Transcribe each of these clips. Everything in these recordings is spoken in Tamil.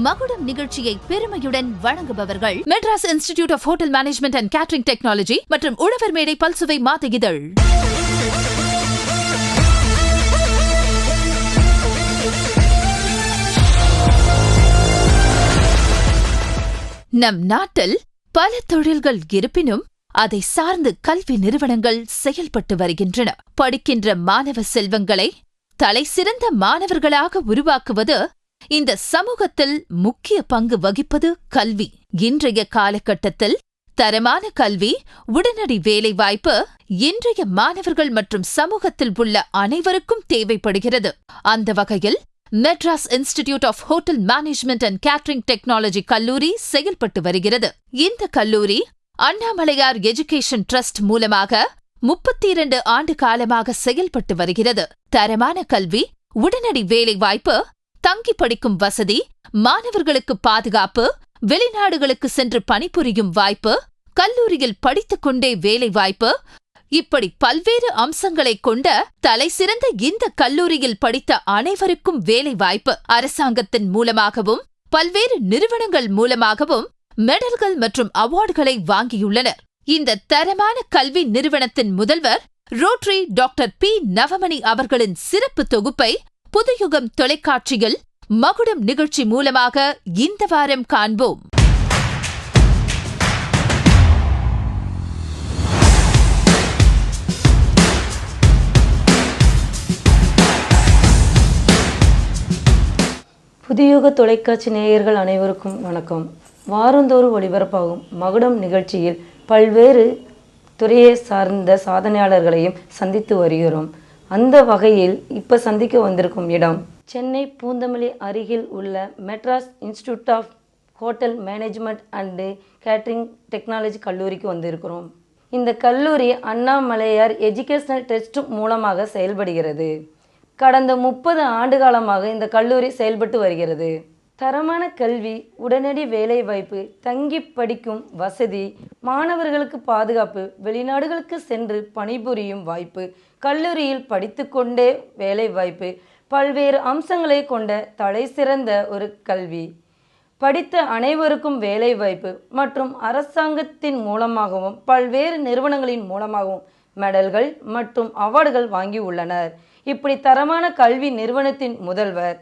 மகுடம் நிகழ்ச்சியை பெருமையுடன் வழங்குபவர்கள் Madras institute of hotel management and catering technology மற்றும் உழவர் மேடை பல்சுவை மாத இதழ். நம் நாட்டில் பல தொழில்கள் இருப்பினும் அதை சார்ந்து கல்வி நிறுவனங்கள் செயல்பட்டு வருகின்றன. படிக்கின்ற மாணவ செல்வங்களை தலைசிறந்த மாணவர்களாக உருவாக்குவது இந்த சமூகத்தில் முக்கிய பங்கு வகிப்பது கல்வி. இன்றைய காலகட்டத்தில் தரமான கல்வி உடனடி வேலைவாய்ப்பு இன்றைய மாணவர்கள் மற்றும் சமூகத்தில் உள்ள அனைவருக்கும் தேவைப்படுகிறது. அந்த வகையில் Madras institute of hotel management and catering technology கல்லூரி செயல்பட்டு வருகிறது. இந்த கல்லூரி அண்ணாமலையார் எஜுகேஷன் ட்ரஸ்ட் மூலமாக முப்பத்தி இரண்டு ஆண்டு காலமாக செயல்பட்டு வருகிறது. தரமான கல்வி உடனடி வேலைவாய்ப்பு தங்கி படிக்கும் வசதி மாணவர்களுக்கு பாதுகாப்பு வெளிநாடுகளுக்கு சென்று பணிபுரியும் வாய்ப்பு கல்லூரியில் படித்துக் கொண்டே வேலைவாய்ப்பு இப்படி பல்வேறு அம்சங்களை கொண்ட தலைசிறந்த இந்த கல்லூரியில் படித்த அனைவருக்கும் வேலைவாய்ப்பு அரசாங்கத்தின் மூலமாகவும் பல்வேறு நிறுவனங்கள் மூலமாகவும் மெடல்கள் மற்றும் அவார்டுகளை வாங்கியுள்ளனர். இந்த தரமான கல்வி நிறுவனத்தின் முதல்வர் ரோட்ரி டாக்டர் பி. நவமணி அவர்களின் சிறப்பு தொகுப்பை புதுயுகம் தொலைக்காட்சியில் மகுடம் நிகழ்ச்சி மூலமாக இந்த வாரம் காண்போம். புதியுக தொலைக்காட்சி நேயர்கள் அனைவருக்கும் வணக்கம். வாரந்தோறும் ஒளிபரப்பாகும் மகுடம் நிகழ்ச்சியில் பல்வேறு துறையை சார்ந்த சாதனையாளர்களையும் சந்தித்து வருகிறோம். அந்த வகையில் இப்போ சந்திக்க வந்திருக்கும் இடம் சென்னை பூந்தமல்லி அருகில் உள்ள Madras institute of hotel management and catering technology கல்லூரிக்கு வந்திருக்கிறோம். இந்த கல்லூரி அண்ணாமலையார் எஜுகேஷனல் டெஸ்ட் மூலமாக செயல்படுகிறது. கடந்த முப்பது ஆண்டு காலமாக இந்த கல்லூரி செயல்பட்டு வருகிறது. தரமான கல்வி உடனடி வேலைவாய்ப்பு தங்கி படிக்கும் வசதி மாணவர்களுக்கு பாதுகாப்பு வெளிநாடுகளுக்கு சென்று பணிபுரியும் வாய்ப்பு கல்லூரியில் படித்துக்கொண்டே வேலைவாய்ப்பு பல்வேறு அம்சங்களை கொண்ட தலை சிறந்த ஒரு கல்வி. படித்த அனைவருக்கும் வேலைவாய்ப்பு மற்றும் அரசாங்கத்தின் மூலமாகவும் பல்வேறு நிறுவனங்களின் மூலமாகவும் மெடல்கள் மற்றும் அவார்டுகள் வாங்கி உள்ளனர். இப்படி தரமான கல்வி நிறுவனத்தின் முதல்வர்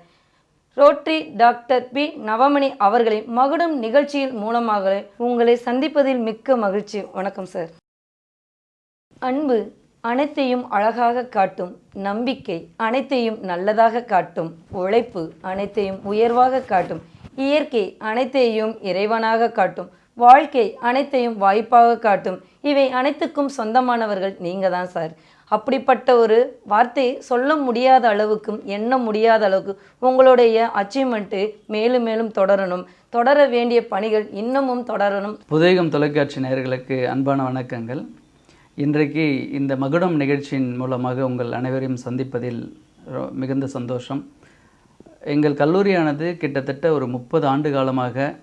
ரோட்ரி டாக்டர் பி. நவமணி அவர்களை மகுடம் நிகழ்ச்சியின் மூலமாக உங்களை சந்திப்பதில் மிக்க மகிழ்ச்சி. வணக்கம் சார். அன்பு அனைத்தையும் அழகாக காட்டும் நம்பிக்கை அனைத்தையும் நல்லதாக காட்டும் உழைப்பு அனைத்தையும் உயர்வாக காட்டும் இயற்கை அனைத்தையும் இறைவனாக காட்டும் வாழ்க்கை அனைத்தையும் வாய்ப்பாக காட்டும். இவை அனைத்துக்கும் சொந்தமானவர்கள் நீங்கள் தான் சார். அப்படிப்பட்ட ஒரு வார்த்தையை சொல்ல முடியாத அளவுக்கும் எண்ண முடியாத அளவுக்கு உங்களுடைய அச்சீவ்மெண்ட்டு மேலும் மேலும் தொடரணும். தொடர வேண்டிய பணிகள் இன்னமும் தொடரணும். புதைகம் தொலைக்காட்சி நேயர்களுக்கு அன்பான வணக்கங்கள். இன்றைக்கு இந்த மகுடம் நிகழ்ச்சியின் மூலமாக உங்கள் அனைவரையும் சந்திப்பதில் ரொ- மிகுந்த சந்தோஷம். எங்கள் கல்லூரியானது கிட்டத்தட்ட ஒரு முப்பது ஆண்டு காலமாக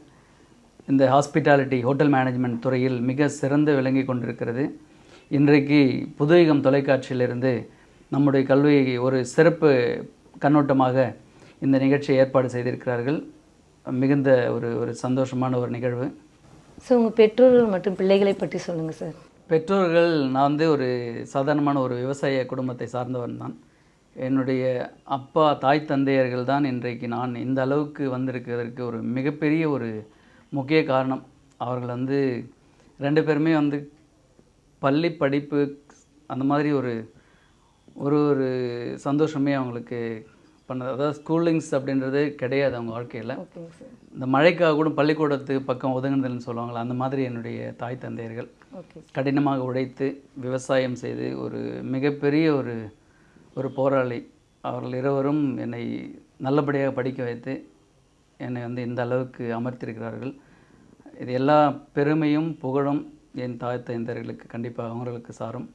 இந்த ஹாஸ்பிட்டாலிட்டி ஹோட்டல் மேனேஜ்மெண்ட் துறையில் மிக சிறந்து விளங்கி கொண்டிருக்கிறது. இன்றைக்கு புதுவிகம் தொலைக்காட்சியிலிருந்து நம்முடைய கல்வியை ஒரு சிறப்பு கண்ணோட்டமாக இந்த நிகழ்ச்சியை ஏற்பாடு செய்திருக்கிறார்கள். மிகுந்த ஒரு ஒரு சந்தோஷமான ஒரு நிகழ்வு. ஸோ உங்கள் பெற்றோர்கள் மற்றும் பிள்ளைகளை பற்றி சொல்லுங்கள் சார் பெற்றோர்கள் நான் வந்து ஒரு சாதாரணமான ஒரு விவசாய குடும்பத்தை சார்ந்தவன் தான். என்னுடைய அப்பா தாய் தந்தையர்கள் தான் இன்றைக்கு நான் இந்த அளவுக்கு வந்திருக்கிறதுக்கு ஒரு மிகப்பெரிய ஒரு முக்கிய காரணம். அவர்கள் வந்து ரெண்டு பேருமே வந்து பள்ளி படிப்பு அந்த மாதிரி ஒரு ஒரு ஒரு சந்தோஷமே அவங்களுக்கு பண்ணது. அதாவது ஸ்கூலிங்ஸ் அப்படின்றது கிடையாது அவங்க வாழ்க்கையில். இந்த மழைக்காக கூட பள்ளிக்கூடத்துக்கு பக்கம் ஒதுங்குதல்னு சொல்லுவாங்களா அந்த மாதிரி என்னுடைய தாய் தந்தையர்கள். கடினமாக உழைத்து விவசாயம் செய்து ஒரு மிகப்பெரிய ஒரு ஒரு போராளி. அவர்கள் இருவரும் என்னை நல்லபடியாக படிக்க வைத்து என்னை வந்து இந்த அளவுக்கு அமர்த்தியிருக்கிறார்கள் இது எல்லா பெருமையும் புகழும் என் தாய் தந்தையர்களுக்கு கண்டிப்பாக அவங்களுக்கு சாரும்.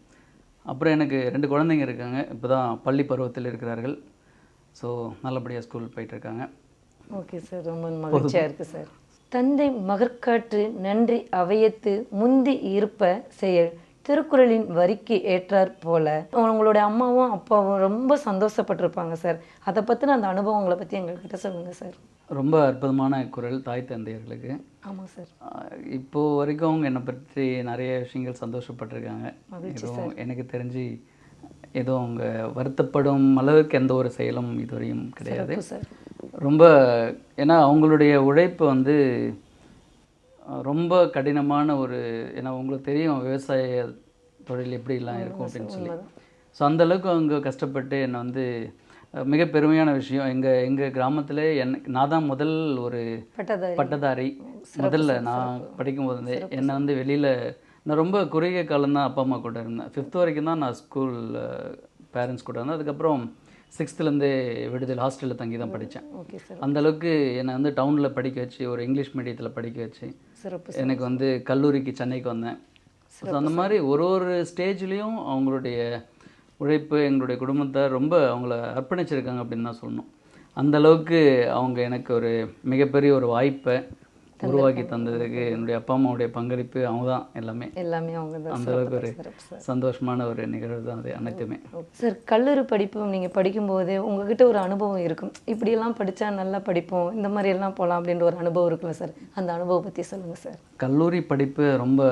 அப்புறம் எனக்கு ரெண்டு குழந்தைங்க இருக்காங்க. இப்போ தான் பள்ளி பருவத்தில் இருக்கிறார்கள். ஸோ நல்லபடியாக ஸ்கூல் போயிட்டுருக்காங்க ஓகே சார் ரொம்ப மகிழ்ச்சியாக இருக்குது சார் தந்தை மகற்காற்று நன்றி அவையத்து முந்தி இருப்ப செயல். திருக்குறளின் வரிக்கு ஏற்றாற் போல. உங்களுடைய அம்மாவும் அப்பாவும் ரொம்ப சந்தோஷப்பட்டிருப்பாங்க சார். அதை பற்றின அந்த அனுபவங்களை பற்றி எங்கள்கிட்ட சொல்லுங்கள் சார். ரொம்ப அற்புதமான குரல் தாய் தந்தையர்களுக்கு. ஆமாம் சார். ஆஹ் இப்போ வரைக்கும் அவங்க என்னை பற்றி நிறைய விஷயங்கள் சந்தோஷப்பட்டிருக்காங்க. எனக்கு தெரிஞ்சு எதுவும் அவங்க வருத்தப்படும் அளவுக்கு எந்த ஒரு செயலும் இதுவரையும் கிடையாது. ரொம்ப ஏன்னா அவங்களுடைய உழைப்பு வந்து ரொம்ப கடினமான ஒரு ஏன்னா உங்களுக்கு தெரியும் விவசாய தொழில் எப்படிலாம் இருக்கும் அப்படின்னு சொல்லி. ஸோ அந்த அளவுக்கு அவங்க கஷ்டப்பட்டு என்னை வந்து மிக பெருமையான விஷயம். எங்கள் எங்கள் கிராமத்தில் என் நான் தான் முதல் ஒரு பட்டதாரி. பட்டதாரி. முதல்ல நான் படிக்கும்போது என்னை வந்து வெளியில் நான் ரொம்ப குறுகிய காலம் தான் அப்பா அம்மா கூட இருந்தேன். ஃபிஃப்த் வரைக்கும் தான் நான் ஸ்கூல் பேரண்ட்ஸ் கூட இருந்தேன். அதுக்கப்புறம் சிக்ஸ்த்துலேருந்தே விடுதல் ஹாஸ்டலில் தங்கி தான் படித்தேன். ஓகே சார் அந்த அளவுக்கு என்னை வந்து டவுனில் படிக்க வச்சு ஒரு இங்கிலீஷ் மீடியத்தில் படிக்க வச்சு எனக்கு வந்து கல்லூரிக்கு சென்னைக்கு வந்தேன். ஸோ அந்த மாதிரி ஒரு ஒரு ஸ்டேஜ்லேயும் அவங்களுடைய உழைப்பு எங்களுடைய குடும்பத்தார் ரொம்ப அவங்கள அர்ப்பணிச்சிருக்காங்க அப்படின்னு தான் சொல்லணும். அந்த அளவுக்கு அவங்க எனக்கு ஒரு மிகப்பெரிய ஒரு வாய்ப்பை உருவாக்கி தந்ததுக்கு என்னுடைய அப்பா அம்மாவுடைய பங்களிப்பு அவங்க தான் எல்லாமே. எல்லாமே அவங்க தான். அந்த அளவுக்கு ஒரு சந்தோஷமான ஒரு நிகழ்வு தான் அது அனைத்துமே. சார் கல்லூரி படிப்பு நீங்கள் படிக்கும்போதே உங்ககிட்ட ஒரு அனுபவம் இருக்கும். இப்படியெல்லாம் படித்தா நல்லா படிப்போம் இந்த மாதிரி எல்லாம் போகலாம் அப்படின்ற ஒரு அனுபவம் இருக்குல்ல சார் அந்த அனுபவம் பற்றி சொல்லுங்கள் சார் கல்லூரி படிப்பு ரொம்ப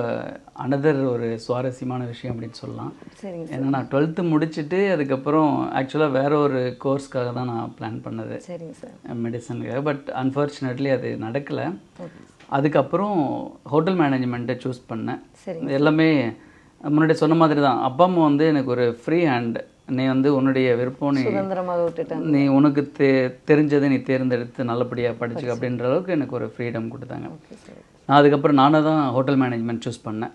அனதர் ஒரு சுவாரஸ்யமான விஷயம் அப்படின்னு சொல்லலாம். சரிங்க ஏன்னா நான் டுவெல்த்து முடிச்சுட்டு அதுக்கப்புறம் ஆக்சுவலாக வேற ஒரு கோர்ஸ்க்காக தான் நான் பிளான் பண்ணது. சரிங்க சார் மெடிசனுக்காக பட் அன்ஃபார்ச்சுனேட்லி அது நடக்கலை. அதுக்கப்புறம் ஹோட்டல் மேனேஜ்மெண்ட்டை சூஸ் பண்ணேன். எல்லாமே முன்னாடி சொன்ன மாதிரி தான் அப்பா அம்மா வந்து எனக்கு ஒரு ஃப்ரீ ஹேண்ட் நீ வந்து உன்னுடைய விருப்பம் நீ நீ உனக்கு தெ தெரிஞ்சதை நீ தேர்ந்தெடுத்து நல்லபடியாக படிச்சுக்க அப்படின்ற அளவுக்கு எனக்கு ஒரு ஃப்ரீடம் கொடுத்தாங்க. நான் அதுக்கப்புறம் நானே தான் ஹோட்டல் மேனேஜ்மெண்ட் சூஸ் பண்ணேன்.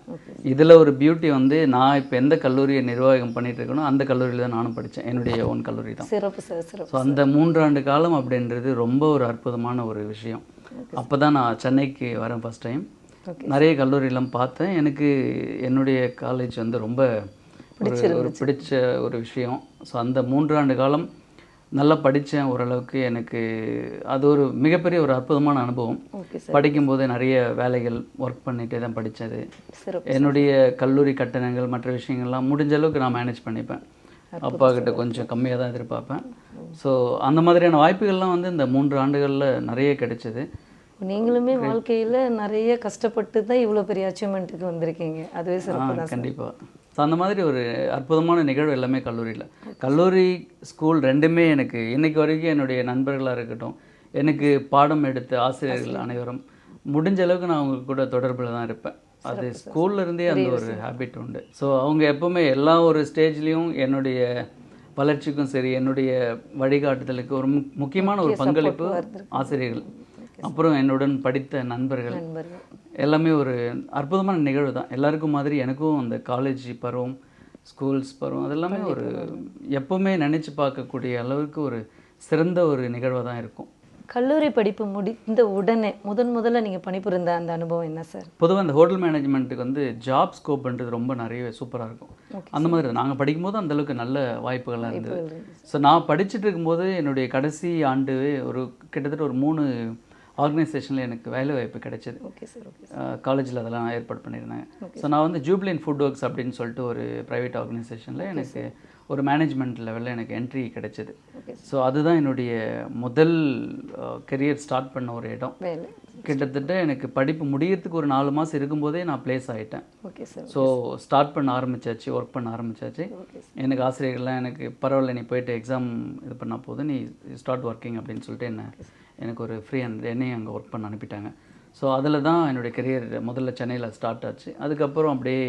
இதில் ஒரு பியூட்டி வந்து நான் இப்போ எந்த கல்லூரியை நிர்வாகம் பண்ணிட்டு இருக்கேனோ அந்த கல்லூரியில் தான் நானும் படித்தேன் என்னுடைய ஓன் கல்லூரி தான். சிறப்பு சார் சிறப்பு ஸோ அந்த மூன்றாண்டு காலம் அப்படின்றது ரொம்ப ஒரு அற்புதமான ஒரு விஷயம். அப்போ தான் நான் சென்னைக்கு வரேன் ஃபஸ்ட் டைம் நிறைய கல்லூரியெல்லாம் பார்த்தேன். எனக்கு என்னுடைய காலேஜ் வந்து ரொம்ப ஒரு ஒரு பிடிச்ச ஒரு விஷயம். ஸோ அந்த மூன்றாண்டு காலம் நல்லா படித்தேன் ஓரளவுக்கு. எனக்கு அது ஒரு மிகப்பெரிய ஒரு அற்புதமான அனுபவம். படிக்கும்போது நிறைய வேலைகள் ஒர்க் பண்ணிகிட்டே தான் படித்தது. என்னுடைய கல்லூரி கட்டணங்கள் மற்ற விஷயங்கள்லாம் முடிஞ்ச அளவுக்கு நான் மேனேஜ் பண்ணிப்பேன். அப்பா கிட்ட கொஞ்சம் கம்மியாக தான் எதிர்பார்ப்பேன். ஸோ அந்த மாதிரியான வாய்ப்புகள்லாம் வந்து இந்த மூன்று ஆண்டுகளில் நிறைய கிடைச்சது. நீங்களுமே வாழ்க்கையில் நிறைய கஷ்டப்பட்டு தான் இவ்வளோ பெரிய அச்சீவ்மெண்ட்டுக்கு வந்திருக்கீங்க. அதுவே சிறப்பு தான் கண்டிப்பாக ஸோ அந்த மாதிரி ஒரு அற்புதமான நிகழ்வு எல்லாமே கல்லூரியில். கல்லூரி ஸ்கூல் ரெண்டுமே எனக்கு இன்னைக்கு வரைக்கும் என்னுடைய நண்பர்களாக இருக்கட்டும் எனக்கு பாடம் எடுத்த ஆசிரியர்கள் அனைவரும் முடிஞ்ச அளவுக்கு நான் அவங்க கூட தொடர்பில் தான் இருப்பேன். அது ஸ்கூல்ல இருந்தே அந்த ஒரு ஹேபிட் உண்டு. ஸோ அவங்க எப்பவுமே எல்லா ஒரு ஸ்டேஜ்லேயும் என்னுடைய வளர்ச்சிக்கும் சரி என்னுடைய வழிகாட்டுதலுக்கு ஒரு முக்கியமான ஒரு பங்களிப்பு ஆசிரியர்கள். அப்புறம் என்னுடன் படித்த நண்பர்கள். எல்லாமே ஒரு அற்புதமான நிகழ்வு தான். எல்லாருக்கும் மாதிரி எனக்கும் அந்த காலேஜ் பருவம் ஸ்கூல்ஸ் பருவம் அதெல்லாமே ஒரு எப்பவுமே நினைச்சு பார்க்கக்கூடிய அளவுக்கு ஒரு சிறந்த ஒரு நிகழ்வாக தான் இருக்கும். கல்லூரி படிப்பு முடிந்த உடனே முதன் முதல்ல நீங்கள் பணிபுரிந்த அந்த அனுபவம் என்ன சார் பொதுவாக அந்த ஹோட்டல் மேனேஜ்மெண்ட்டுக்கு வந்து ஜாப் ஸ்கோப்ன்றது ரொம்ப நிறைய சூப்பராக இருக்கும். அந்த மாதிரி நாங்கள் படிக்கும்போது அந்த அளவுக்கு நல்ல வாய்ப்புகள்லாம் இருந்தது. ஸோ நான் படிச்சுட்டு இருக்கும்போது என்னுடைய கடைசி ஆண்டு ஒரு கிட்டத்தட்ட ஒரு மூணு ஆர்கனைசேஷனில் எனக்கு வேலை வாய்ப்பு கிடைச்சது. ஓகே சார் ஓகே காலேஜில் அதெல்லாம் ஏற்பாடு பண்ணியிருந்தாங்க ஸோ நான் வந்து ஜூப்ளின் ஃபுட் ஒர்க்ஸ் அப்படின்னு சொல்லிட்டு ஒரு ப்ரைவேட் ஆர்கனைசேஷனில் எனக்கு ஒரு மேனேஜ்மெண்ட் லெவலில் எனக்கு என்ட்ரி கிடைச்சது. ஸோ அதுதான் என்னுடைய முதல் கெரியர் ஸ்டார்ட் பண்ண ஒரு இடம். கிட்டத்தட்ட எனக்கு படிப்பு முடியறதுக்கு ஒரு நாலு மாதம் இருக்கும்போதே நான் ப்ளேஸ் ஆகிட்டேன் ஓகே சார் ஸோ ஸ்டார்ட் பண்ண ஆரம்பிச்சாச்சு ஒர்க் பண்ண ஆரம்பிச்சாச்சு. எனக்கு ஆசிரியர்கள்லாம் எனக்கு பரவாயில்ல நீ போயிட்டு எக்ஸாம் இது பண்ணால் போதும் நீ ஸ்டார்ட் ஒர்க்கிங் அப்படின்னு சொல்லிட்டு என்ன எனக்கு ஒரு ஃப்ரீ அண்ட் என்னையும் அங்கே ஒர்க் பண்ண அனுப்பிட்டாங்க. ஸோ அதில் தான் என்னுடைய கெரியர் முதல்ல சென்னையில் ஸ்டார்ட் ஆச்சு. அதுக்கப்புறம் அப்படியே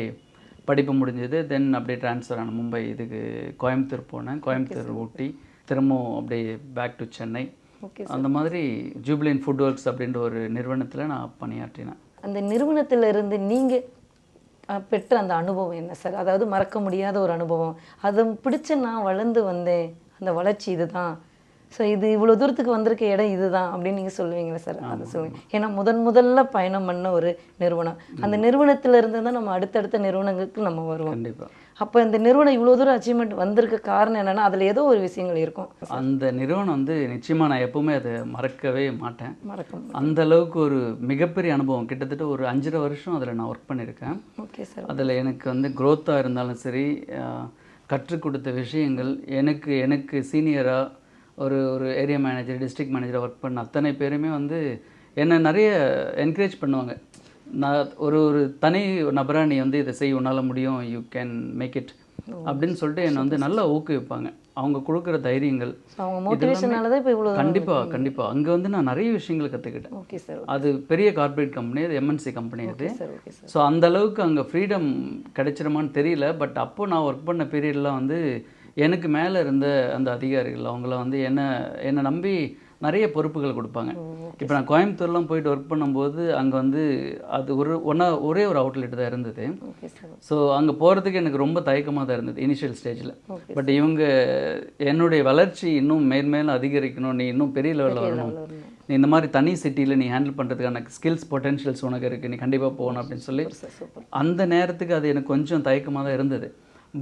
படிப்பு முடிஞ்சது. தென் அப்படியே ட்ரான்ஸ்ஃபர் ஆன மும்பை இதுக்கு கோயம்புத்தூர் போனேன். கோயம்புத்தூர் ஊட்டி திரும்பவும் அப்படியே பேக் டு சென்னை. ஓகே அந்த மாதிரி ஜூப்ளின் ஃபுட் ஒர்க்ஸ் அப்படின்ற ஒரு நிறுவனத்தில் நான் பணியாற்றினேன். அந்த நிறுவனத்துல இருந்து நீங்கள் பெற்ற அந்த அனுபவம் என்ன சார் அதாவது மறக்க முடியாத ஒரு அனுபவம். அதை பிடிச்சு நான் வளர்ந்து வந்தேன். அந்த வளர்ச்சி இதுதான். ஸோ இது இவ்வளோ தூரத்துக்கு வந்திருக்க இடம் இதுதான் அப்படின்னு நீங்கள் சொல்லுவீங்களா சார்? அதை சொல்லுங்க ஏன்னா முதன் முதல்ல பயணம் பண்ண ஒரு நிறுவனம். அந்த நிறுவனத்துல இருந்து தான் நம்ம அடுத்தடுத்த நிறுவனங்களுக்கு நம்ம வருவோம். கண்டிப்பாக அப்போ இந்த நிறுவனம் இவ்வளோ தூரம் அச்சீவ்மெண்ட் வந்திருக்க காரணம் என்னன்னா அதில் ஏதோ ஒரு விஷயங்கள் இருக்கும். அந்த நிறுவனம் வந்து நிச்சயமாக நான் எப்பவுமே அதை மறக்கவே மாட்டேன். மறக்க அந்த அளவுக்கு ஒரு மிகப்பெரிய அனுபவம். கிட்டத்தட்ட ஒரு அஞ்சரை வருஷம் அதில் நான் ஒர்க் பண்ணியிருக்கேன். ஓகே சார் அதில் எனக்கு வந்து growth-ஆ இருந்தாலும் சரி கற்றுக் கொடுத்த விஷயங்கள் எனக்கு எனக்கு சீனியராக ஒரு ஒரு ஏரியா மேனேஜர் டிஸ்ட்ரிக்ட் மேனேஜராக ஒர்க் பண்ண அத்தனை பேருமே வந்து என்னை நிறைய என்கரேஜ் பண்ணுவாங்க. நான் ஒரு ஒரு தனி நபராக நீ வந்து இதை செய் உன்னால் முடியும் யூ கேன் மேக் இட் அப்படின்னு சொல்லிட்டு என்னை வந்து நல்லா ஊக்குவிப்பாங்க. அவங்க கொடுக்குற தைரியங்கள் கண்டிப்பாக கண்டிப்பாக அங்கே வந்து நான் நிறைய விஷயங்கள் கற்றுக்கிட்டேன் ஓகே சார் அது பெரிய கார்ப்பரேட் கம்பெனி அது எம்என்சி கம்பெனி அது. ஸோ அந்த அளவுக்கு அங்கே ஃப்ரீடம் கிடைச்சிருமான்னு தெரியல பட் அப்போ நான் ஒர்க் பண்ண பீரியட்லாம் வந்து எனக்கு மேலே இருந்த அந்த அதிகாரிகள் அவங்களாம் வந்து என்ன என்னை நம்பி நிறைய பொறுப்புகள் கொடுப்பாங்க. இப்போ நான் கோயம்புத்தூர்லாம் போயிட்டு ஒர்க் பண்ணும்போது அங்கே வந்து அது ஒரு ஒன்றா ஒரே ஒரு அவுட்லெட் தான் இருந்தது. ஸோ அங்கே போகிறதுக்கு எனக்கு ரொம்ப தயக்கமாக தான் இருந்தது இனிஷியல் ஸ்டேஜில் பட் இவங்க என்னுடைய வளர்ச்சி இன்னும் மேன்மேலும் அதிகரிக்கணும் நீ இன்னும் பெரிய லெவலில் வரணும். நீ இந்த மாதிரி தனி சிட்டியில் நீ ஹேண்டில் பண்ணுறதுக்கான ஸ்கில்ஸ் பொட்டென்ஷியல்ஸ் உனக்கு இருக்குது நீ கண்டிப்பாக போகணும் அப்படின்னு சொல்லி அந்த நேரத்துக்கு அது எனக்கு கொஞ்சம் தயக்கமாக தான் இருந்தது.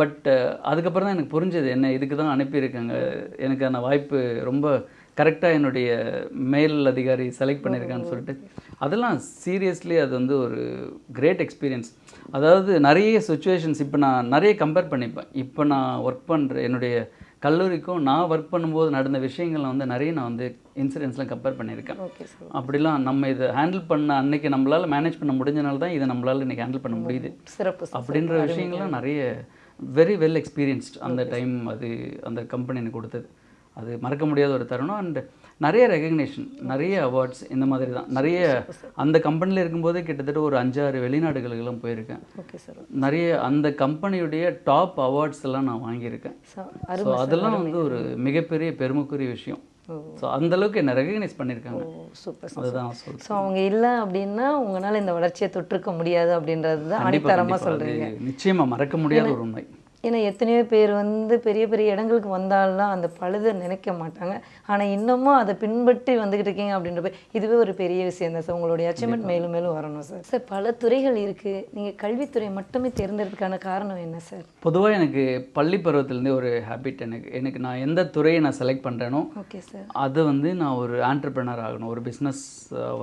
பட் அதுக்கப்புறம் தான் எனக்கு புரிஞ்சது என்ன இதுக்கு தான் அனுப்பியிருக்காங்க. எனக்கு அந்த வாய்ப்பு ரொம்ப கரெக்டாக என்னுடைய மேல் அதிகாரி செலக்ட் பண்ணியிருக்கான்னு சொல்லிட்டு. அதெல்லாம் சீரியஸ்லி அது வந்து ஒரு கிரேட் எக்ஸ்பீரியன்ஸ் அதாவது நிறைய சுச்சுவேஷன்ஸ் இப்போ நான் நிறைய கம்பேர் பண்ணிப்பேன். இப்போ நான் ஒர்க் பண்ணுற என்னுடைய கல்லூரிக்கும் நான் ஒர்க் பண்ணும்போது நடந்த விஷயங்களை வந்து நிறைய நான் வந்து இன்சிடென்ட்ஸ்லாம் கம்பேர் பண்ணியிருக்கேன். ஓகே சார் அப்படிலாம் நம்ம இதை ஹேண்டில் பண்ண அன்னைக்கு நம்மளால மேனேஜ் பண்ண முடிஞ்சனால தான் இதை நம்மளால இன்னைக்கு ஹேண்டில் பண்ண முடியுது. சிறப்பு அப்படின்ற விஷயங்கள்லாம் நிறைய வெரி வெல் எக்ஸ்பீரியன்ஸ்ட் அந்த டைம் அது அந்த கம்பெனி எனக்கு கொடுத்தது. அது மறக்க முடியாத ஒரு தருணம். அண்ட் நிறைய ரெகக்னேஷன் நிறைய அவார்ட்ஸ் இந்த மாதிரி தான். நிறைய அந்த கம்பெனியில் இருக்கும்போதே கிட்டத்தட்ட ஒரு அஞ்சாறு வெளிநாடுகளுக்கெல்லாம் போயிருக்கேன். ஓகே சார் நிறைய அந்த கம்பெனியுடைய டாப் அவார்ட்ஸ் எல்லாம் நான் வாங்கியிருக்கேன். ஸோ அதெல்லாம் வந்து ஒரு மிகப்பெரிய பெருமைக்குரிய விஷயம். ஸோ அந்த அளவுக்கு என்னை ரெகக்னைஸ் பண்ணியிருக்காங்க. சூப்பர் அதுதான் ஸோ அவங்க இல்லை அப்படின்னா உங்களால் இந்த வளர்ச்சியை தொற்றுக்க முடியாது அப்படின்றது தான் அடித்தரமாக. சொல்கிறீங்க அது நிச்சயமா மறக்க முடியாத ஒரு உண்மை. ஏன்னா எத்தனையோ பேர் வந்து பெரிய பெரிய இடங்களுக்கு வந்தாலும் அந்த பழுதை நினைக்க மாட்டாங்க. ஆனால் இன்னமும் அதை பின்பற்றி வந்துக்கிட்டு இருக்கீங்க அப்படின்றப்ப இதுவே ஒரு பெரிய விஷயம் தான் சார். உங்களுடைய அச்சீவ்மெண்ட் மேலும் மேலும் வரணும் சார். சார் பல துறைகள் இருக்குது நீங்கள் கல்வித்துறை மட்டுமே தேர்ந்தெடுக்கிறதுக்கான காரணம் என்ன சார்? பொதுவாக எனக்கு பள்ளி பருவத்திலேருந்தே ஒரு ஹேபிட் எனக்கு எனக்கு நான் எந்த துறையை நான் செலக்ட் பண்ணுறேனோ ஓகே சார் அது வந்து நான் ஒரு ஆண்டர்பிரினர் ஆகணும் ஒரு பிஸ்னஸ்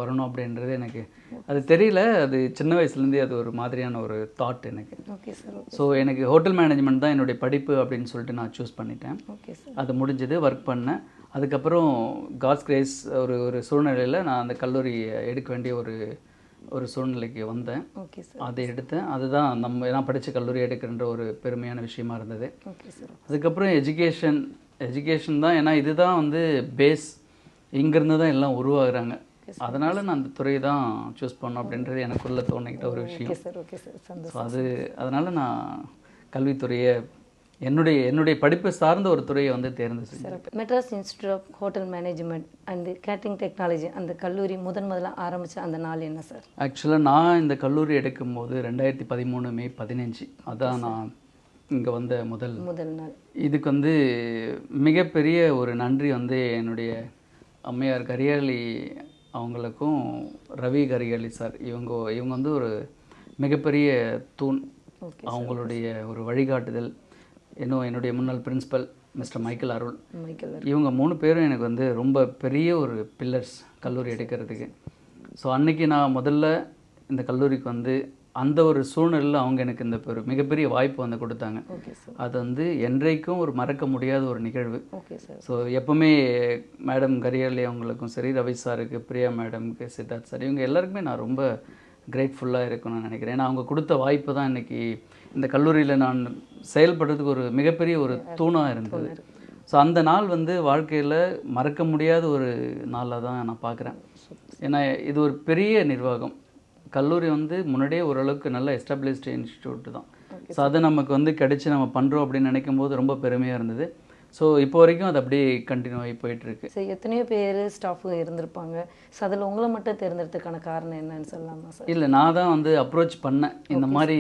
வரணும் அப்படின்றது எனக்கு. அது தெரியல அது சின்ன வயசுலேருந்தே அது ஒரு மாதிரியான ஒரு தாட் எனக்கு. ஓகே சார் ஸோ எனக்கு ஹோட்டல் மேனேஜ்மெண்ட் தான் என்னுடைய படிப்பு அப்படின்னு சொல்லிட்டு நான் சூஸ் பண்ணிட்டேன். ஓகே சார் அது முடிஞ்சது ஒர்க் பண்ணேன். அதுக்கப்புறம் காட்ஸ் கிரேஸ் ஒரு ஒரு சூழ்நிலையில் நான் அந்த கல்லூரி எடுக்க வேண்டிய ஒரு ஒரு சூழ்நிலைக்கு வந்தேன். ஓகே சார் அதை எடுத்தேன். அதுதான் நம்ம நான் படித்த கல்லூரி எடுக்கின்ற ஒரு பெருமையான விஷயமா இருந்தது. ஓகே சார் அதுக்கப்புறம் எஜுகேஷன் எஜுகேஷன் தான் ஏன்னா இதுதான் வந்து பேஸ் இங்கேருந்து தான் எல்லாம் உருவாகுறாங்க. அதனால நான் அந்த துறையை தான் சூஸ் பண்ணோம் அப்படின்றது எனக்குள்ள தோணிக்கிட்ட ஒரு விஷயம். அது அதனால நான் கல்வித்துறையை என்னுடைய என்னுடைய படிப்பை சார்ந்த ஒரு துறையை வந்து தேர்ந்து சிறப்பு. Madras institute of hotel management and catering technology அந்த கல்லூரி முதன் முதல்ல ஆரம்பித்த அந்த நாள் என்ன சார்? ஆக்சுவலாக நான் இந்த கல்லூரி எடுக்கும்போது ரெண்டாயிரத்தி பதிமூணு மே பதினஞ்சு அதான் நான் இங்கே வந்த முதல் முதல் நாள். இதுக்கு வந்து மிகப்பெரிய ஒரு நன்றி வந்து என்னுடைய அம்மையார் கரியாளி அவங்களுக்கும் ரவி கரியாளி சார் இவங்க இவங்க வந்து ஒரு மிகப்பெரிய தூண் அவங்களுடைய ஒரு வழிகாட்டுதல் இன்னும் என்னுடைய முன்னாள் பிரின்சிபல் மிஸ்டர் மைக்கேல் அருள் இவங்க மூணு பேரும் எனக்கு வந்து ரொம்ப பெரிய ஒரு பில்லர்ஸ் கல்லூரி எடுக்கிறதுக்கு. ஸோ அன்னைக்கு நான் முதல்ல இந்த கல்லூரிக்கு வந்து அந்த ஒரு சூழ்நிலையில் அவங்க எனக்கு இந்த ஒரு மிகப்பெரிய வாய்ப்பு வந்து கொடுத்தாங்க. அது வந்து என்றைக்கும் ஒரு மறக்க முடியாத ஒரு நிகழ்வு. ஸோ எப்பவுமே மேடம் கரியாலி அவங்களுக்கும் சரி ரவி சாருக்கு பிரியா மேடம்க்கு சித்தார்த் சார் இவங்க எல்லாருக்குமே நான் ரொம்ப கிரேட்ஃபுல்லாக இருக்கணும்னு நினைக்கிறேன். ஏன்னா அவங்க கொடுத்த வாய்ப்பு தான் இன்னைக்கு இந்த கல்லூரியில் நான் செயல்படுறதுக்கு ஒரு மிகப்பெரிய ஒரு தூணாக இருந்தது. ஸோ அந்த நாள் வந்து வாழ்க்கையில் மறக்க முடியாத ஒரு நாளாக தான் நான் பார்க்குறேன். ஏன்னா இது ஒரு பெரிய நிர்வாகம். கல்லூரி வந்து முன்னாடியே ஓரளவுக்கு நல்ல எஸ்டாப்ளிஷ்டு இன்ஸ்டியூட் தான். ஸோ அது நமக்கு வந்து கிடைச்சி நம்ம பண்ணுறோம் அப்படின்னு நினைக்கும் போது ரொம்ப பெருமையாக இருந்தது. ஸோ இப்போ வரைக்கும் அது அப்படியே கண்டினியூ ஆகி போயிட்டுருக்கு. சார் எத்தனையோ பேர் ஸ்டாஃபு இருந்திருப்பாங்க. ஸோ அதில் உங்களை மட்டும் தேர்ந்தெடுத்ததுக்கான காரணம் என்னன்னு சொல்லலாமா சார் இல்லை நான் தான் வந்து அப்ரோச் பண்ணேன். இந்த மாதிரி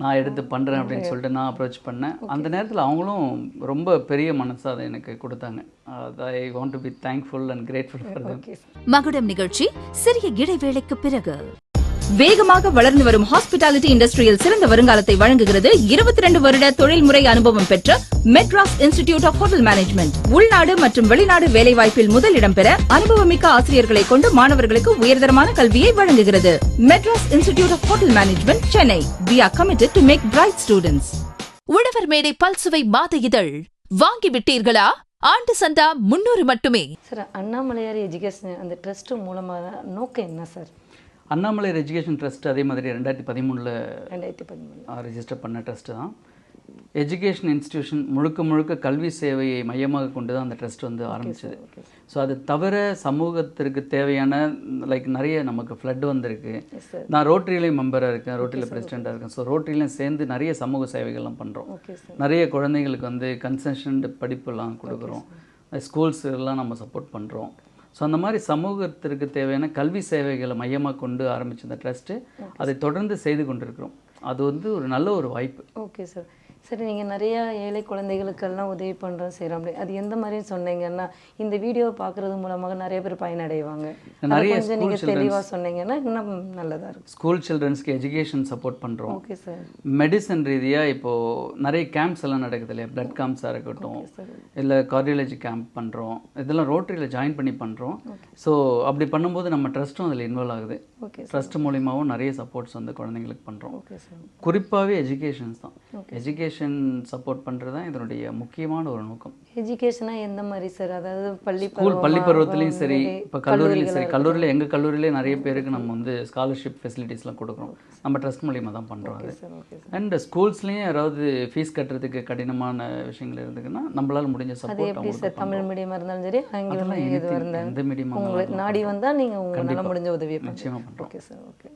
நான் எடுத்து பண்ணுறேன் அப்படின்னு சொல்லிட்டு நான் அப்ரோச் பண்ணேன். அந்த நேரத்தில் அவங்களும் ரொம்ப பெரிய மனசாக அதை எனக்கு கொடுத்தாங்க. I want to be thankful and grateful மகுடம் நிகழ்ச்சி சிறிய இடைவேளைக்கு பிறகு. வேகமாக வளர்ந்து வரும் ஹாஸ்பிட்டாலிட்டி இண்டஸ்ட்ரியில் சிறந்த வருங்காலத்தை வழங்குகிறது. இருபத்தி ரெண்டு வருட தொழில்முறை அனுபவம் பெற்ற Madras institute of hotel management. உள்நாடு மற்றும் வெளிநாடு வேலைவாய்ப்பில் முதலிடம் பெற அனுபவமிக்க ஆசிரியர்களை கொண்டு மாணவர்களுக்கு உயர்தரமான கல்வியை வழங்குகிறது. Madras institute of hotel management Chennai. We are committed to make bright students உழவர் மேடை பல்சுவை மாத இதழ். வாங்கி விட்டீர்களா? ஆண்டு சந்தா முன்னூறு மட்டுமே. சார் அண்ணாமலையார் எஜுகேஷன் அந்த ட்ரஸ்ட் மூலமாக நோக்கம் என்ன சார்? அண்ணாமலையார் எஜுகேஷன் ட்ரஸ்ட் அதே மாதிரி ரெண்டாயிரத்தி பதிமூணில் ரெண்டாயிரத்தி பதிமூணு. ரெஜிஸ்டர் பண்ண ட்ரஸ்ட்டு தான். எஜுகேஷன் இன்ஸ்டிடியூஷன் முழுக்க முழுக்க கல்வி சேவையை மையமாக கொண்டு தான் அந்த ட்ரஸ்ட் வந்து ஆரம்பிச்சது. ஸோ அது தவிர சமூகத்திற்கு தேவையான லைக் நிறைய நமக்கு ஃப்ளட் வந்திருக்கு. நான் ரோட்டரியிலையும் மெம்பராக இருக்கேன். ரோட்டரியில் பிரசிடெண்ட்டாக இருக்கேன். ஸோ ரோட்டரியிலையும் சேர்ந்து நிறைய சமூக சேவைகள்லாம் பண்ணுறோம் நிறைய குழந்தைங்களுக்கு வந்து கன்செஷன் படிப்புலாம் கொடுக்குறோம். ஸ்கூல்ஸ் எல்லாம் நம்ம சப்போர்ட் பண்ணுறோம் ஸோ அந்த மாதிரி சமூகத்திற்கு தேவையான கல்வி சேவைகளை மையமாக கொண்டு ஆரம்பிச்ச இந்த ட்ரஸ்ட்டு அதை தொடர்ந்து செய்து கொண்டிருக்கிறோம். அது வந்து ஒரு நல்ல ஒரு வாய்ப்பு. ஓகே சார் சரி நீங்கள் நிறையா ஏழை குழந்தைகளுக்கெல்லாம் உதவி பண்ணுறோம் செய்கிறோம் அப்படி. அது எந்த மாதிரி சொன்னீங்கன்னா இந்த வீடியோ பார்க்குறது மூலமாக நிறைய பேர் பயனடைவாங்க. நிறைய கொஞ்சம் நீங்கள் தெளிவாக சொன்னீங்கன்னா இன்னும் நல்லதாக இருக்கும். ஸ்கூல் சில்ட்ரன்ஸ்க்கு எஜுகேஷன் சப்போர்ட் பண்ணுறோம் ஓகே சார் மெடிசன் ரீதியாக இப்போது நிறைய கேம்ப்ஸ் எல்லாம் நடக்குது இல்லையா? பிளட் கேம்ப்ஸாக இருக்கட்டும். இல்லை கார்டியாலஜி கேம்ப் பண்ணுறோம் இதெல்லாம் ரோட்டரியில் ஜாயின் பண்ணி பண்ணுறோம் ஸோ அப்படி பண்ணும்போது நம்ம ட்ரஸ்ட்டும் அதில் இன்வால்வ் ஆகுது. ஓகே ட்ரஸ்ட் மூலியமாகவும் நிறைய சப்போர்ட்ஸ் வந்து குழந்தைங்களுக்கு பண்ணுறோம் ஓகே சார் குறிப்பாகவே எஜுகேஷன்ஸ் தான். எஜுகேஷன் சப்போர்ட் பண்ணுறது தான் இதனுடைய முக்கியமான ஒரு நோக்கம். எஜுகேஷனாக எந்த மாதிரி சார் அதாவது பள்ளி ஸ்கூல் பள்ளி பருவத்துலேயும் சரி இப்போ கல்லூரியிலையும் சரி. கல்லூரியில் எங்கள் கல்லூரியிலே நிறைய பேருக்கு நம்ம வந்து ஸ்காலர்ஷிப் ஃபெசிலிட்டிஸ்லாம் கொடுக்குறோம். நம்ம ட்ரஸ்ட் மூலியமாக தான் பண்ணுறோம் அது. அண்ட் ஸ்கூல்ஸ்லேயும் யாராவது ஃபீஸ் கட்டுறதுக்கு கடினமான விஷயங்கள் இருந்துக்குன்னா நம்மளால முடிஞ்ச சப்போர்ட் எப்படி சார் தமிழ் மீடியமாக இருந்தாலும் சரி ஆங்கிலம் எது இருந்தாலும். எந்த இருந்தாலும் நாடி வந்தால் நீங்கள் உங்களால். முடிஞ்ச உதவியை நிச்சயமா பண்ணுறோம். ஓகே சார் ஓகே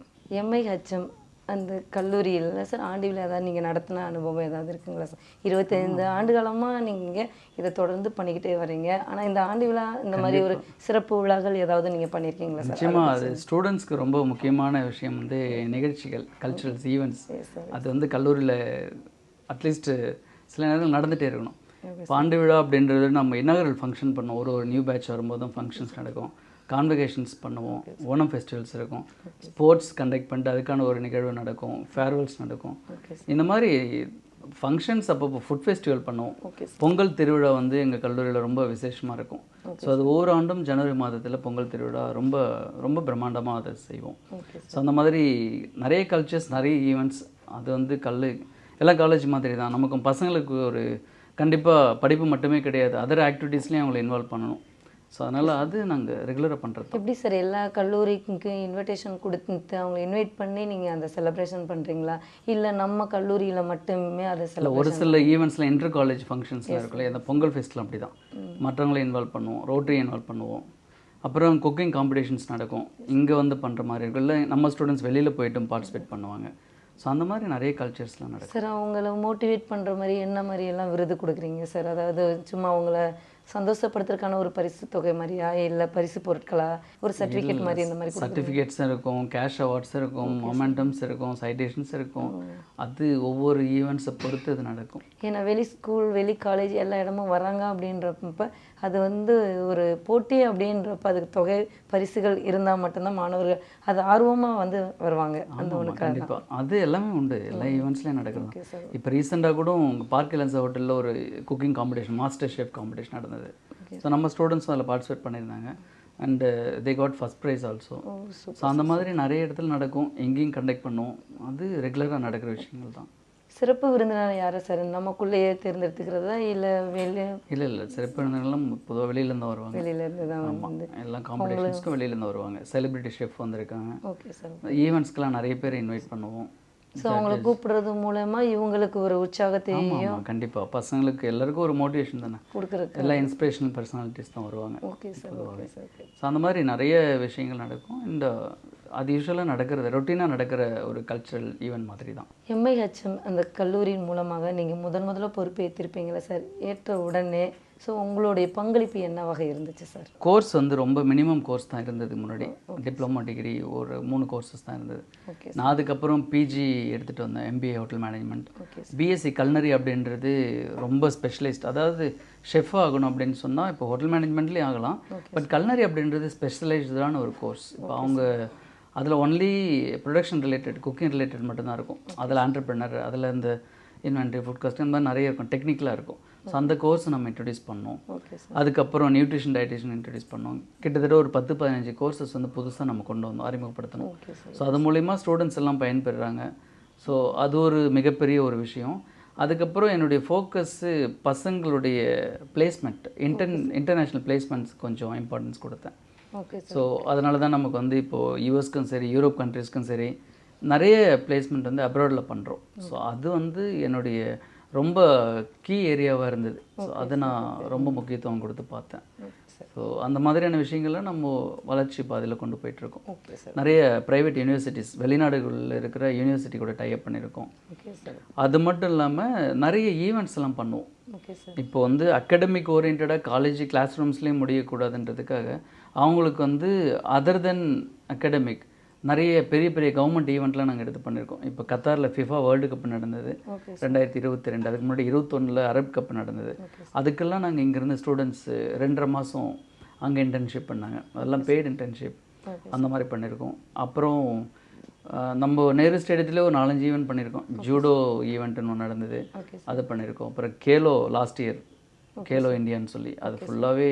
எம்ஐஹெச்எம் அந்த கல்லூரியில் சார் ஆண்டு விழா ஏதாவது நீங்கள் நடத்தின அனுபவம் ஏதாவது இருக்குங்களா சார் இருபத்தைந்து ஆண்டு காலமாக நீங்கள் இதை தொடர்ந்து பண்ணிக்கிட்டே வரீங்க. ஆனால் இந்த ஆண்டு விழா இந்த மாதிரி ஒரு சிறப்பு விழாக்கள் ஏதாவது நீங்கள் பண்ணியிருக்கீங்களா சார் நிச்சயமா அது ஸ்டூடெண்ட்ஸ்க்கு ரொம்ப முக்கியமான விஷயம் வந்து நிகழ்ச்சிகள் கல்ச்சுரல்ஸ் ஈவெண்ட்ஸ் அது வந்து கல்லூரியில் அட்லீஸ்ட் சில நேரங்கள் நடந்துகிட்டே இருக்கணும். இப்போ ஆண்டு விழா அப்படின்றது நம்ம இன்னாகரல் ஃபங்க்ஷன் பண்ணுவோம் ஒரு ஒரு நியூ பேட்ச் வரும்போதும் ஃபங்க்ஷன்ஸ் நடக்கும். கான்வகேஷன்ஸ் பண்ணுவோம். ஓணம் ஃபெஸ்டிவல்ஸ் இருக்கும். ஸ்போர்ட்ஸ் கண்டக்ட் பண்ணிட்டு அதுக்கான ஒரு நிகழ்வு நடக்கும். ஃபேர்வெல்ஸ் நடக்கும். இந்த மாதிரி ஃபங்க்ஷன்ஸ் அப்பப்போ ஃபுட் ஃபெஸ்டிவல் பண்ணுவோம். பொங்கல் திருவிழா வந்து எங்கள் கல்லூரியில் ரொம்ப விசேஷமாக இருக்கும். ஸோ அது ஒவ்வொரு ஆண்டும் ஜனவரி மாதத்தில் பொங்கல் திருவிழா ரொம்ப ரொம்ப பிரம்மாண்டமாக அதை செய்வோம். ஸோ அந்த மாதிரி நிறைய கல்ச்சர்ஸ் நிறைய ஈவெண்ட்ஸ் அது வந்து கல் எல்லா காலேஜ் மாதிரி தான். நமக்கும் பசங்களுக்கு ஒரு கண்டிப்பாக படிப்பு மட்டுமே கிடையாது. அதர் ஆக்டிவிட்டீஸ்லேயும் அவங்களை இன்வால்வ் பண்ணணும். ஸோ அதனால் அது நாங்கள் ரெகுலராக பண்ணுறது எப்படி சார் எல்லா கல்லூரிக்கு இன்விடேஷன் கொடுத்து அவங்க இன்வைட் பண்ணி நீங்கள் அந்த செலிப்ரேஷன் பண்ணுறீங்களா இல்லை நம்ம கல்லூரியில் மட்டுமே அதை செலிப்ரேட் ஒரு சில ஈவெண்ட்ஸில் இன்டர் காலேஜ் ஃபங்க்ஷன்ஸ்லாம் இருக்குல்ல இந்த பொங்கல் ஃபெஸ்ட்டில் அப்படி தான் மற்றவங்களை இன்வால்வ் பண்ணுவோம் ரோட்டரி இன்வால்வ் பண்ணுவோம். அப்புறம் குக்கிங் காம்படிஷன்ஸ் நடக்கும். இங்கே வந்து பண்ணுற மாதிரி இருக்கும். இல்லை நம்ம ஸ்டூடெண்ட்ஸ் வெளியில் போயிட்டும் பார்ட்டிசிபேட் பண்ணுவாங்க. ஸோ அந்த மாதிரி நிறைய கல்ச்சர்ஸ்லாம் நடக்கும். சார் அவங்கள மோட்டிவேட் பண்ணுற மாதிரி என்ன மாதிரி எல்லாம் விருது கொடுக்குறீங்க சார்? அதாவது சும்மா அவங்கள சந்தோஷப்படுத்துறதுக்கான ஒரு பரிசு தொகை மாதிரியா? இல்லை பரிசு பொருட்களா? ஒரு சர்டிஃபிகேட் மாதிரி இந்த மாதிரி சர்டிஃபிகேட்ஸ் இருக்கும் கேஷ் அவார்ட்ஸ் இருக்கும் மொமெண்டம்ஸ் இருக்கும் சைட்டேஷன்ஸ் இருக்கும். அது ஒவ்வொரு ஈவெண்ட்ஸை பொறுத்து அது நடக்கும். ஏன்னா வெளி ஸ்கூல் வெளி காலேஜ் எல்லா இடமும் வராங்க அப்படின்றப்ப அது வந்து ஒரு போட்டி அப்படின்றப்ப அதுக்கு தொகை பரிசுகள் இருந்தால் மட்டும்தான் மாணவர்கள் அது ஆர்வமாக வந்து வருவாங்க. அந்த ஒன்றுக்காக கண்டிப்பாக அது எல்லாமே உண்டு. எல்லா ஈவெண்ட்ஸ்லேயும் நடக்குது. இப்போ ரீசெண்டாக கூட உங்கள் பார்க் இலன்ஸ் ஹோட்டலில் ஒரு cooking competition master chef competition நடந்தது. ஸோ நம்ம ஸ்டூடெண்ட்ஸும் அதில் பார்ட்டிசிபேட் பண்ணியிருந்தாங்க. And they got first prize also so அந்த மாதிரி நிறைய இடத்துல நடக்கும். எங்கேயும் கண்டக்ட் பண்ணுவோம் அது ரெகுலராக நடக்கிற விஷயங்கள் தான். சிறப்பு விருந்தினர் யாரை சார்? நமக்குள்ளேயே தேர்ந்தெடுத்துக்கிறதா இல்லை வெளியே இல்லை இல்லை. சிறப்பு விருந்தினர்களும் பொதுவாக வெளியிலேருந்து வருவாங்க. வெளியில இருந்து தான் வந்து. எல்லா காம்படிஷன்ஸ்க்கும் வெளியிலேருந்து வருவாங்க. செலிபிரிட்டி ஷெஃப் வந்திருக்காங்க. Okay sir. ஈவெண்ட்ஸ்க்கெலாம் நிறைய பேர் இன்வைட் பண்ணுவோம். ஸோ அவங்கள கூப்பிடுறது மூலமா இவங்களுக்கு ஒரு உற்சாகத்தையும் கண்டிப்பாக பசங்களுக்கு எல்லாருக்கும் ஒரு மோட்டிவேஷன் தானே? கொடுக்குறக்கு எல்லா இன்ஸ்பிரேஷனல் பர்சனாலிட்டிஸ் தான் வருவாங்க. Okay sir okay sir. So அந்த மாதிரி நிறைய விஷயங்கள் நடக்கும். இந்த அது யூஸ்வலாக நடக்கிறது ரொட்டீனாக நடக்கிற ஒரு கல்ச்சுரல் ஈவெண்ட் மாதிரி தான் எம்ஐஹெச்எம் அந்த கல்லூரியின் மூலமாக நீங்கள் முதன் முதல்ல பொறுப்பு ஏற்றிருப்பீங்களா சார் ஏற்ற உடனே ஸோ உங்களுடைய பங்களிப்பு என்ன வகை இருந்துச்சு சார் கோர்ஸ் வந்து ரொம்ப மினிமம் கோர்ஸ் தான் இருந்தது முன்னாடி. டிப்ளமோ டிகிரி ஒரு மூணு கோர்சஸ் தான் இருந்தது. நான் அதுக்கப்புறம் பிஜி எடுத்துகிட்டு வந்தேன் MBA hotel management BSc culinary அப்படின்றது ரொம்ப ஸ்பெஷலைஸ்ட் அதாவது ஷெஃப் ஆகணும் அப்படின்னு சொன்னால் இப்போ ஹோட்டல் மேனேஜ்மெண்ட்லேயும் ஆகலாம். பட் கல்னரி அப்படின்றது ஸ்பெஷலைஸ்டான ஒரு கோர்ஸ் இப்போ அவங்க அதில் only production related cooking related மட்டும்தான் இருக்கும். அதில் ஆண்டர்பிரினர் அதில் இந்த இன்வென்ட்ரி ஃபுட் காஸ்ட் இந்த மாதிரி நிறைய இருக்கும். டெக்னிக்கலாக இருக்கும். ஸோ அந்த கோர்ஸ் நம்ம இன்ட்ரடியூஸ் பண்ணோம். ஓகே அதுக்கப்புறம் நியூட்ரிஷன் டயட்டிஷன் இன்ட்ரடியூஸ் பண்ணோம். கிட்டத்தட்ட ஒரு பத்து பதினஞ்சு கோர்சஸ் வந்து புதுசாக நம்ம கொண்டு வந்தோம் அறிமுகப்படுத்தணும். ஸோ அது மூலிமா ஸ்டூடெண்ட்ஸ் எல்லாம் பயன்பெறுறாங்க ஸோ அது ஒரு மிகப்பெரிய ஒரு விஷயம். அதுக்கப்புறம் என்னுடைய ஃபோக்கஸ்ஸு பசங்களுடைய பிளேஸ்மெண்ட் இன்டர்ன் இன்டர்நேஷ்னல் பிளேஸ்மெண்ட்ஸ் கொஞ்சம் இம்பார்ட்டன்ஸ் கொடுத்தேன். ஸோ அதனால தான் நமக்கு வந்து இப்போது யூஎஸ்க்கும் சரி யூரோப் கண்ட்ரீஸ்க்கும் சரி நிறைய பிளேஸ்மெண்ட் வந்து அப்ராடில் பண்ணுறோம் ஸோ அது வந்து என்னுடைய ரொம்ப கீ ஏரியாவாக இருந்தது. ஸோ அதை நான் ரொம்ப முக்கியத்துவம் கொடுத்து பார்த்தேன். ஸோ அந்த மாதிரியான விஷயங்களை நம்ம வளர்ச்சி பாதையில் கொண்டு போயிட்டுருக்கோம் நிறைய ப்ரைவேட் யூனிவர்சிட்டிஸ் வெளிநாடுகளில் இருக்கிற யூனிவர்சிட்டி கூட டைப் பண்ணியிருக்கோம். ஓகே சார் அது மட்டும் இல்லாமல் நிறைய ஈவெண்ட்ஸ் எல்லாம் பண்ணுவோம். இப்போ வந்து அகடமிக் ஓரியன்டாக காலேஜ் கிளாஸ் ரூம்ஸ்லேயும் முடியக்கூடாதுன்றதுக்காக அவங்களுக்கு வந்து அதர் தென் அகடமிக் நிறைய பெரிய பெரிய கவர்மெண்ட் ஈவெண்ட்லாம் நாங்கள் எடுத்து பண்ணியிருக்கோம் இப்போ கத்தாரில் ஃபிஃபா வேர்ல்டு கப் நடந்தது. ரெண்டாயிரத்தி இருபத்தி ரெண்டு அதுக்கு முன்னாடி இருபத்தொன்னில் அரப் கப் நடந்தது. அதுக்கெல்லாம் நாங்கள் இங்கேருந்து ஸ்டூடெண்ட்ஸ் ரெண்டரை மாதம் அங்கே இன்டர்ன்ஷிப் பண்ணாங்க. அதெல்லாம் பெய்டு இன்டர்ன்ஷிப் அந்த மாதிரி பண்ணியிருக்கோம் அப்புறம் நம்ம நேரு ஸ்டேடியத்தில் ஒரு நாலஞ்சு ஈவெண்ட் பண்ணியிருக்கோம் ஜூடோ ஈவெண்ட்னு ஒன்று நடந்தது. அது பண்ணியிருக்கோம் அப்புறம் கேலோ லாஸ்ட் இயர் கேலோ இந்தியான்னு சொல்லி. அது ஃபுல்லாகவே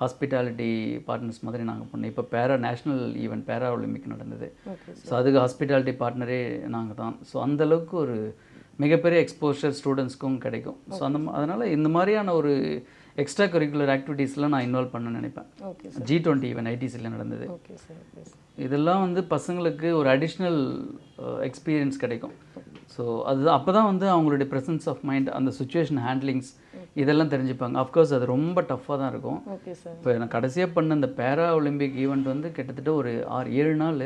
ஹாஸ்பிட்டாலிட்டி பார்ட்னர்ஸ் மாதிரி நாங்கள் பண்ணோம். இப்போ para national event para Olympic நடந்தது. ஸோ அதுக்கு ஹாஸ்பிட்டாலிட்டி பார்ட்னரே நாங்கள் தான். ஸோ அந்தளவுக்கு ஒரு மிகப்பெரிய எக்ஸ்போஷர் ஸ்டூடெண்ட்ஸ்க்கும் கிடைக்கும். ஸோ அந்த அதனால் இந்த மாதிரியான ஒரு எக்ஸ்ட்ரா கரிக்குலர் ஆக்டிவிட்டீஸ்லாம் நான் இன்வால்வ் பண்ண நினைப்பேன். ஜி டுவெண்ட்டி ஈவெண்ட் ஐடிசியில் நடந்தது. இதெல்லாம் வந்து பசங்களுக்கு ஒரு அடிஷ்னல் எக்ஸ்பீரியன்ஸ் கிடைக்கும். ஸோ அது அப்போ தான் வந்து அவங்களுடைய ப்ரெசன்ஸ் ஆஃப் மைண்ட் அந்த சுச்சுவேஷன் ஹேண்ட்லிங்ஸ் இதெல்லாம் தெரிஞ்சுப்பாங்க. அஃப்கோர்ஸ் அது ரொம்ப டஃப்பாக தான் இருக்கும். இப்போ நான் கடைசியாக பண்ண இந்த பேரா ஒலிம்பிக் ஈவெண்ட் வந்து கிட்டத்தட்ட ஒரு ஆறு ஏழு நாள்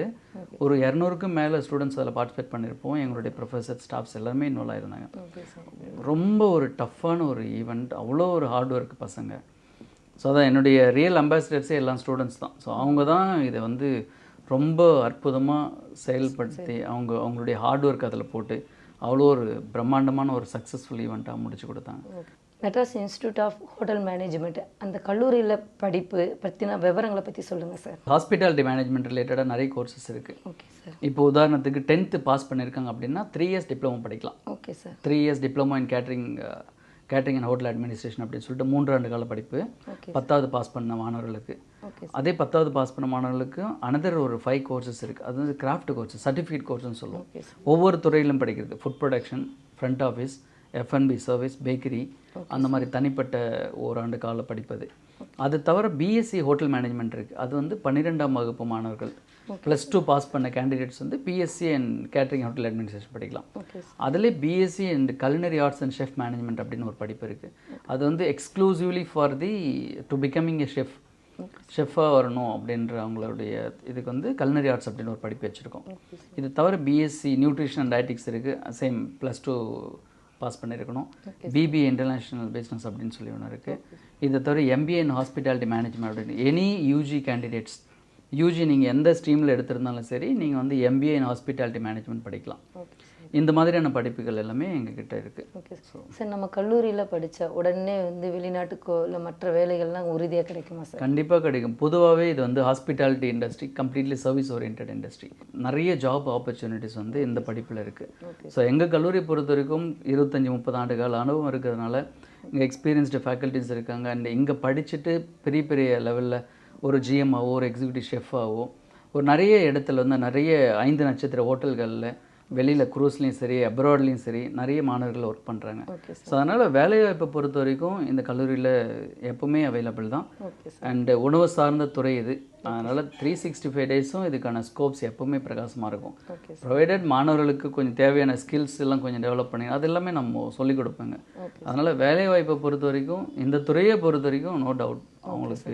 ஒரு இரநூறுக்கும் மேலே ஸ்டூடெண்ட்ஸ் அதில் பார்ட்டிசிபேட் பண்ணியிருப்போம். எங்களுடைய ப்ரொஃபஸர் ஸ்டாஃப்ஸ் எல்லாருமே இன்வால்வ் ஆயிருந்தாங்க. ரொம்ப ஒரு டஃப்பான ஒரு ஈவெண்ட் அவ்வளோ ஒரு ஹார்ட் ஒர்க் பசங்க. ஸோ அதான் என்னுடைய ரியல் அம்பாசிடர்ஸே எல்லாம் ஸ்டூடெண்ட்ஸ் தான். ஸோ அவங்க தான் இதை வந்து ரொம்ப அற்புதமாக செயல்படுத்தி அவங்க அவங்களுடைய ஹார்ட் ஒர்க் அதில் போட்டு அவ்வளோ ஒரு பிரம்மாண்டமான ஒரு சக்ஸஸ்ஃபுல் ஈவெண்ட்டாக முடிச்சு கொடுத்தாங்க. Madras institute of hotel management அந்த கல்லூரியில் படிப்பு பற்றின விவரங்களை பற்றி சொல்லுங்கள் சார். ஹாஸ்பிட்டாலிட்டி மேனேஜ்மெண்ட் ரிலேட்டடாக நிறைய கோர்சஸ் இருக்குது ஓகே சார் இப்போ உதாரணத்துக்கு டென்த்து பாஸ் பண்ணியிருக்காங்க அப்படின்னா த்ரீ இயர்ஸ் டிப்ளமோ படிக்கலாம். Okay sir three years diploma in catering catering and hotel administration அப்படின்னு சொல்லிட்டு மூன்றாண்டு கால படிப்பு. பத்தாவது பாஸ் பண்ண மாணவர்களுக்கு. அதே பத்தாவது பாஸ் பண்ண மாணவர்களுக்கு அனதர் ஒரு ஃபைவ் கோர்சஸ் இருக்குது அது வந்து கிராஃப்ட் கோர்சஸ் சர்டிஃபிகேட் கோர்ஸ்னு சொல்லுவோம். ஒவ்வொரு துறையிலும் படிக்கிறது. Food production front office F and B service bakery அந்த மாதிரி தனிப்பட்ட ஓராண்டு கால படிப்பது. அது தவிர பிஎஸ்சி ஹோட்டல் மேனேஜ்மெண்ட் இருக்குது அது வந்து பன்னிரெண்டாம் வகுப்பு மாணவர்கள். ப்ளஸ் டூ பாஸ் பண்ண கேண்டிடேட்ஸ் வந்து BSc and catering hotel administration படிக்கலாம். அதிலே BSc and culinary arts and chef management அப்படின்னு ஒரு படிப்பு இருக்குது அது வந்து exclusively for the to becoming a chef ஷெஃபாக வரணும் அப்படின்ற அவங்களுடைய இதுக்கு வந்து கலினரி ஆர்ட்ஸ் அப்படின்னு ஒரு படிப்பு வச்சுருக்கோம். இது தவிர பிஎஸ்சி நியூட்ரிஷன் அண்ட் டயட்டிக்ஸ் இருக்குது சேம் ப்ளஸ் டூ பாஸ் பண்ணியிருக்கணும். பிபிஏ இன்டர்நேஷ்னல் பிஸ்னஸ் அப்படின்னு சொல்லி ஒன்று இருக்குது இதை தவிர எம்பிஏ இன் ஹாஸ்பிட்டாலிட்டி மேனேஜ்மெண்ட் அப்படின்னு எனி யூஜி கேண்டிடேட்ஸ் யூஜி நீங்கள் எந்த ஸ்ட்ரீமில் எடுத்திருந்தாலும் சரி நீங்கள் வந்து எம்பிஏ இன் ஹாஸ்பிட்டாலிட்டி மேனேஜ்மெண்ட் படிக்கலாம். இந்த மாதிரியான படிப்புகள் எல்லாமே எங்ககிட்ட இருக்குது ஓகே சார் நம்ம கல்லூரியில் படித்தா உடனே வந்து வெளிநாட்டுக்கோ இல்லை மற்ற வேலைகள்லாம் உறுதியாக கிடைக்குமா சார் கண்டிப்பாக கிடைக்கும். பொதுவாகவே இது வந்து hospitality industry completely service orient industry நிறைய ஜாப் ஆப்பர்ச்சுனிட்டிஸ் வந்து இந்த படிப்பில் இருக்குது ஸோ எங்கள் கல்லூரி பொறுத்த வரைக்கும் இருபத்தஞ்சி முப்பது ஆண்டு கால அனுபவம் இருக்கிறதுனால இங்கே எக்ஸ்பீரியன்ஸ்டு ஃபேக்கல்ட்டிஸ் இருக்காங்க. அண்ட் இங்கே படிச்சுட்டு பெரிய பெரிய லெவலில் ஒரு ஜிஎம்ஆவோ ஒரு எக்ஸிக்யூட்டிவ் ஷெஃபாவோ ஒரு நிறைய இடத்துல வந்து நிறைய ஐந்து நட்சத்திர ஹோட்டல்களில் வெளியில் க்ரூஸ்லேயும் சரி அப்ராட்லேயும் சரி நிறைய மாணவர்கள் ஒர்க் பண்ணுறாங்க ஸோ அதனால் வேலைவாய்ப்பை பொறுத்த வரைக்கும் இந்த கல்லூரியில் எப்பவுமே அவைலபிள் தான். அண்டு உணவு சார்ந்த துறை இது. அதனால் த்ரீ சிக்ஸ்டி ஃபைவ் டேஸும் இதுக்கான ஸ்கோப்ஸ் எப்பவுமே பிரகாசமாக இருக்கும். ஓகே ப்ரொவைடட் மாணவர்களுக்கு கொஞ்சம் தேவையான ஸ்கில்ஸ் எல்லாம் கொஞ்சம் டெவலப் பண்ணி அது எல்லாமே நம்ம சொல்லிக் கொடுப்போங்க. அதனால் வேலைவாய்ப்பை பொறுத்த வரைக்கும் இந்த துறையை பொறுத்த வரைக்கும் நோ டவுட் அவங்களுக்கு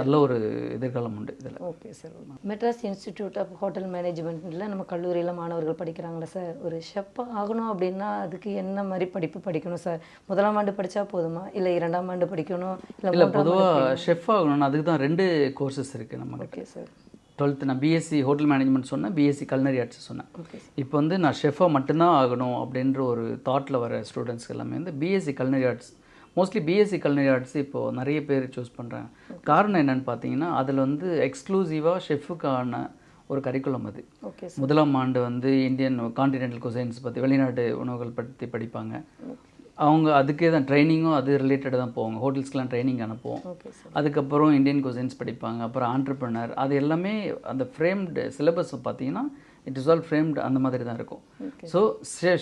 நல்ல ஒரு எதிர்காலம் உண்டு இதில். Okay sir Madras institute of hotel மேனேஜ்மெண்ட்டில் நம்ம கல்லூரியில் மாணவர்கள் படிக்கிறாங்களா சார் ஒரு ஷெஃப்பாக ஆகணும் அப்படின்னா அதுக்கு என்ன மாதிரி படிப்பு படிக்கணும் சார் முதலாம் ஆண்டு படித்தா போதுமா? இல்லை இரண்டாம் ஆண்டு படிக்கணும்? இல்லை பொதுவாக ஷெஃப் ஆகணும்னா அதுக்கு தான் ரெண்டு கோர்சஸ் இருக்குது நம்மக்கிட்ட ஓகே சார். டுவெல்த்து நான் பிஎஸ்சி ஹோட்டல் மேனேஜ்மெண்ட் சொன்னேன். பிஎஸ்சி கல்னரி ஆர்ட்ஸ் சொன்னேன். இப்போ வந்து நான் ஷெஃபாக மட்டும்தான் ஆகணும் அப்படின்ற ஒரு தாட்டில் வர ஸ்டூடெண்ட்ஸ் எல்லாமே வந்து BSc culinary arts. Mostly BSc culinary arts இப்போது நிறைய பேர் சூஸ் பண்ணுறாங்க காரணம் என்னன்னு பார்த்தீங்கன்னா அதில் வந்து எக்ஸ்க்ளூசிவாக ஷெஃபுக்கான ஒரு கரிக்குலம் அது. முதலாம் ஆண்டு வந்து இந்தியன் கான்டினென்டல் குசைன்ஸ் பற்றி வெளிநாட்டு உணவுகள் பற்றி படிப்பாங்க. அவங்க அதுக்கே தான் ட்ரைனிங்கும் அது ரிலேட்டடாக தான் போவாங்க. ஹோட்டல்ஸ்க்கெலாம் ட்ரைனிங் அனுப்புவோம். அதுக்கப்புறம் இந்தியன் குசைன்ஸ் படிப்பாங்க. அப்புறம் ஆண்டர்பிரினர் அது எல்லாமே அந்த ஃப்ரேம்டு சிலபஸ் பார்த்தீங்கன்னா இட் இஸ் ஆல் ஃப்ரேம்டு அந்த மாதிரி தான் இருக்கும். ஸோ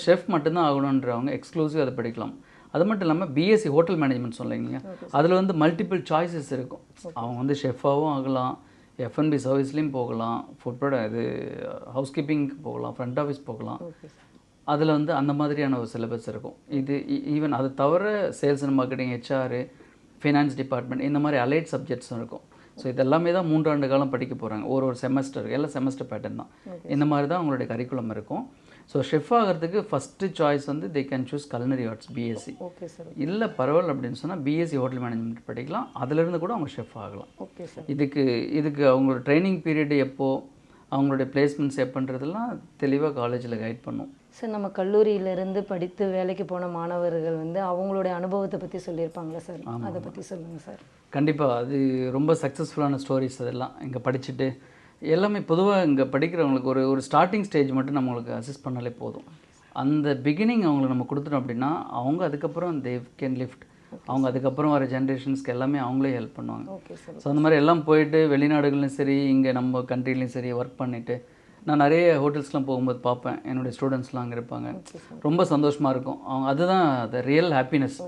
ஷெஃப் மட்டும்தான் ஆகணுன்றவங்க எக்ஸ்க்ளூசிவ் அதை படிக்கலாம். அது மட்டும் இல்லாமல் பிஎஸ்சி ஹோட்டல் மேனேஜ்மெண்ட் சொன்னீங்க அதில் வந்து மல்டிபிள் சாய்ஸஸ் இருக்கும். அவங்க வந்து ஷெஃபாகவும் ஆகலாம். எஃப்என்பி சர்வீஸ்லேயும் போகலாம். ஃபுட் ப்ராடக்ட் இது ஹவுஸ் கீப்பிங்க்கு போகலாம். ஃப்ரண்ட் ஆஃபீஸ் போகலாம். அதில் வந்து அந்த மாதிரியான ஒரு சிலபஸ் இருக்கும். இது ஈவன் அது தவிர sales and marketing HR finance department இந்த மாதிரி அலைட் சப்ஜெக்ட்ஸும் இருக்கும். ஸோ இதெல்லாமே தான் மூன்றாண்டு காலம் படிக்க போகிறாங்க ஒரு ஒரு செமஸ்டர் எல்லாம் செமஸ்டர் பேட்டர்ன் தான். இந்த மாதிரி தான் அவங்களுடைய கரிக்குலம் இருக்கும். ஸோ ஷெஃப் ஆகிறதுக்கு ஃபஸ்ட்டு சாய்ஸ் வந்து they can choose culinary arts BSc okay sir இல்லை பரவாயில்ல அப்படின்னு சொன்னால் பிஎஸ்சி ஹோட்டல் மேனேஜ்மெண்ட் படிக்கலாம். அதிலிருந்து கூட அவங்க ஷெஃப் ஆகலாம். ஓகே சார் இதுக்கு இதுக்கு அவங்களோட ட்ரைனிங் பீரியட் எப்போ அவங்களுடைய பிளேஸ்மெண்ட்ஸ் எப்போன்றதெல்லாம் தெளிவாக காலேஜில் கைட் பண்ணும். சார் நம்ம கல்லூரியிலிருந்து படித்து வேலைக்கு போன மாணவர்கள் வந்து அவங்களுடைய அனுபவத்தை பற்றி சொல்லியிருப்பாங்களா சார் அதை பற்றி சொல்லுங்கள் சார் கண்டிப்பாக அது ரொம்ப சக்ஸஸ்ஃபுல்லான ஸ்டோரிஸ் அதெல்லாம் இங்கே படிச்சுட்டு எல்லாமே பொதுவாக இங்கே படிக்கிறவங்களுக்கு ஒரு ஒரு ஸ்டார்டிங் ஸ்டேஜ் மட்டும் நம்மளுக்கு அசிஸ்ட் பண்ணாலே போதும். அந்த பிகினிங் அவங்களுக்கு நம்ம கொடுத்துட்டோம் அப்படின்னா அவங்க அதுக்கப்புறம் தே கேன் லிஃப்ட் அவங்க அதுக்கப்புறம் வர ஜென்ரேஷன்ஸ்க்கு எல்லாமே அவங்களே ஹெல்ப் பண்ணுவாங்க. ஓகே சார் ஸோ அந்த மாதிரி எல்லாம் போயிட்டு வெளிநாடுகள்லையும் சரி இங்கே நம்ம கண்ட்ரிலையும் சரி ஒர்க் பண்ணிவிட்டு நான் நிறைய ஹோட்டல்ஸ்லாம் போகும்போது பார்ப்பேன். என்னுடைய ஸ்டூடெண்ட்ஸ்லாம் அங்கே இருப்பாங்க. ரொம்ப சந்தோஷமாக இருக்கும். அவங்க அதுதான் அது ரியல் ஹாப்பினஸ்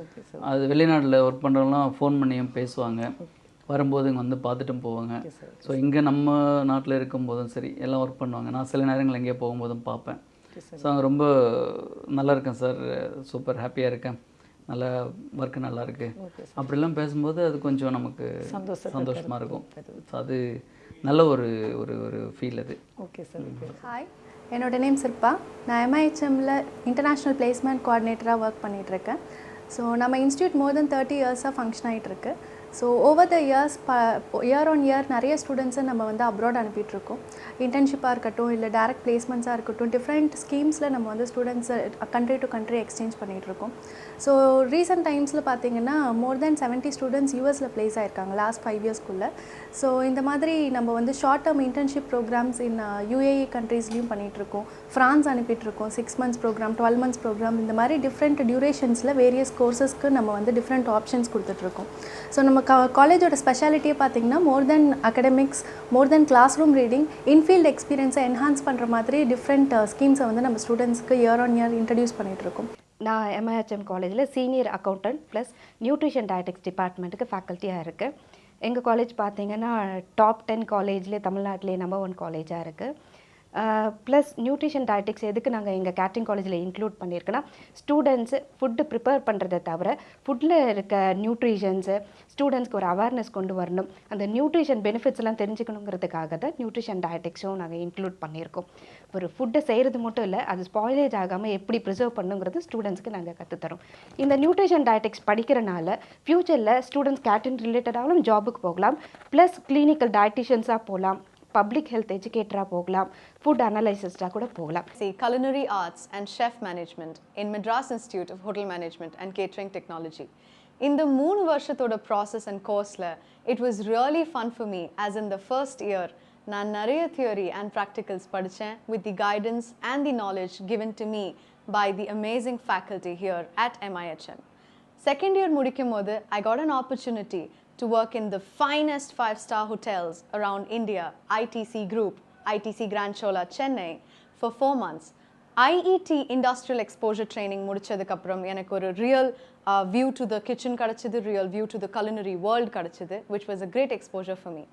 அது வெளிநாட்டில் ஒர்க் பண்ணுறவங்களாம் ஃபோன் பண்ணியும் பேசுவாங்க. வரும்போது இங்கே வந்து பார்த்துட்டும் போவாங்க. ஸோ இங்கே நம்ம நாட்டில் இருக்கும்போதும் சரி எல்லாம் ஒர்க் பண்ணுவாங்க. நான் சில நேரங்கள் எங்கேயோ போகும்போதும் பார்ப்பேன். ஸோ அங்கே ரொம்ப நல்லா இருக்கேன் சார் சூப்பர் ஹாப்பியாக இருக்கேன். நல்லா ஒர்க்கு நல்லா இருக்கு. அப்படிலாம் பேசும்போது அது கொஞ்சம் நமக்கு சந்தோஷமாக இருக்கும். ஸோ அது நல்ல ஒரு ஒரு ஒரு ஃபீல் அது. ஓகே சார் ஹாய் என்னோட நேம் சிற்பா. நான் எம்ஐஹெச்எம்மில் இன்டர்நேஷ்னல் பிளேஸ்மெண்ட் கோஆர்டினேட்டராக ஒர்க் பண்ணிகிட்ருக்கேன் ஸோ நம்ம இன்ஸ்டியூட் மோர் தென் தேர்ட்டி இயர்ஸாக ஃபங்க்ஷன் ஆகிட்டுருக்கு ஸோ ஓவர் த இயர்ஸ் ப இயர் ஆன் இயர் நிறைய ஸ்டூடெண்ட்ஸை நம்ம வந்து அப்ராட் அனுப்பிட்டுருக்கோம். இன்டர்ன்ஷிப்பாக இருக்கட்டும் இல்லை டேரக்ட் பிளேஸ்மெண்ட்ஸாக இருக்கட்டும் டிஃப்ரெண்ட் ஸ்கீம்ஸில் நம்ம வந்து ஸ்டூடெண்ட்ஸை கண்ட்ரி டு கண்ட்ரி எக்ஸ்சேஞ்ச் பண்ணிகிட்ருக்கோம் ஸோ ரீசெண்ட் டைம்ஸில் பார்த்தீங்கன்னா மோர் தென் செவன்ட்டி ஸ்டூடெண்ட்ஸ் யூஎஸில் ப்ளேஸ் ஆயிருக்காங்க லாஸ்ட் ஃபைவ் இயர்ஸ்க்குள்ளே ஸோ இந்த மாதிரி நம்ம வந்து short term internship programmes in UAE கண்ட்ரீஸ்லையும் பண்ணிகிட்ருக்கோம் France அனுப்பிட்டுருக்கோம் six months programme twelve months programme இந்த மாதிரி டிஃப்ரெண்ட் டியூரேஷன்ஸில் வேரியஸ் கோர்சஸ்க்கு நம்ம வந்து டிஃப்ரெண்ட் ஆப்ஷன்ஸ் கொடுத்துட்ருக்கோம் ஸோ நம்ம கா காலேஜோட ஸ்பெஷாலிட்டியே பார்த்தீங்கன்னா more than academics more than classroom reading infield எக்ஸ்பீரியன்ஸை என்ஹான்ஸ் பண்ணுற மாதிரி டிஃப்ரெண்ட் ஸ்கீம்ஸை வந்து நம்ம ஸ்டூடெண்ட்ஸ்க்கு இயர் ஆன் இயர் இன்ட்ரடியூஸ் பண்ணிகிட்ருக்கோம் நான் எம்ஐஹெச்எம் காலேஜில் senior accountant plus nutrition dietetics டிபார்ட்மெண்ட்டுக்கு ஃபேக்கல்ட்டியாக இருக்குது எங்கள் காலேஜ் பார்த்தீங்கன்னா டாப் டென் காலேஜ்லேயே தமிழ்நாட்டிலே நம்பர் ஒன் காலேஜாக இருக்குது ப்ளஸ் நியூட்ரிஷன் டயட்டிக்ஸ் எதுக்கு நாங்கள் எங்கள் கேட்ரிங் காலேஜில் இன்க்ளூட் பண்ணியிருக்கோன்னா ஸ்டூடெண்ட்ஸு ஃபுட்டு ப்ரிப்பேர் பண்ணுறதை தவிர ஃபுட்டில் இருக்க நியூட்ரிஷன்ஸு ஸ்டூடெண்ட்ஸ்க்கு ஒரு அவேர்னஸ் கொண்டு வரணும். அந்த நியூட்ரிஷன் பெனிஃபிட்ஸ்லாம் தெரிஞ்சுக்கணுங்கிறதுக்காக தான் நியூட்ரிஷன் டயட்டிக்ஸும் நாங்கள் இன்க்ளூட் பண்ணியிருக்கோம் ஒரு ஃபுட்டை செய்கிறது மட்டும் இல்லை அது ஸ்பாயிலேஜ் ஆகாமல் எப்படி ப்ரிசர்வ் பண்ணுங்கிறது ஸ்டூடெண்ட்ஸ்க்கு நாங்கள் கற்றுத்தரோம் இந்த நியூட்ரிஷன் டயட்டிக்ஸ் படிக்கிறனால ஃப்யூச்சரில் ஸ்டூடெண்ட்ஸ் கேட்ரிங் ரிலேட்டடாகவும் ஜாபுக்கு போகலாம் ப்ளஸ் கிளினிக்கல் டயட்டிஷியன்ஸாக போகலாம் பப்ளிக் ஹெல்த் எஜுகேட்டராக போகலாம் ஃபுட் அனலைசிஸ்டாக கூட போகலாம் C culinary arts and chef management in Madras institute of hotel management and catering technology இந்த மூணு வருஷத்தோட ப்ராசஸ் அண்ட் கோர்ஸில் it was really fun for me as in the first year நான் நிறைய தியோரி அண்ட் ப்ராக்டிகல்ஸ் படித்தேன் with the guidance and the knowledge given to me by the amazing faculty here at MIHM second year முடிக்கும் போது I got an opportunity to work in the finest five-star hotels around India, ITC Group, ITC Grand Chola, Chennai, for four months. IET Industrial Exposure Training முடிச்சதுக்கப்புறம் எனக்கு ஒரு real view to the kitchen கிடச்சிது real view to the culinary world கிடச்சிது which was a great exposure for me.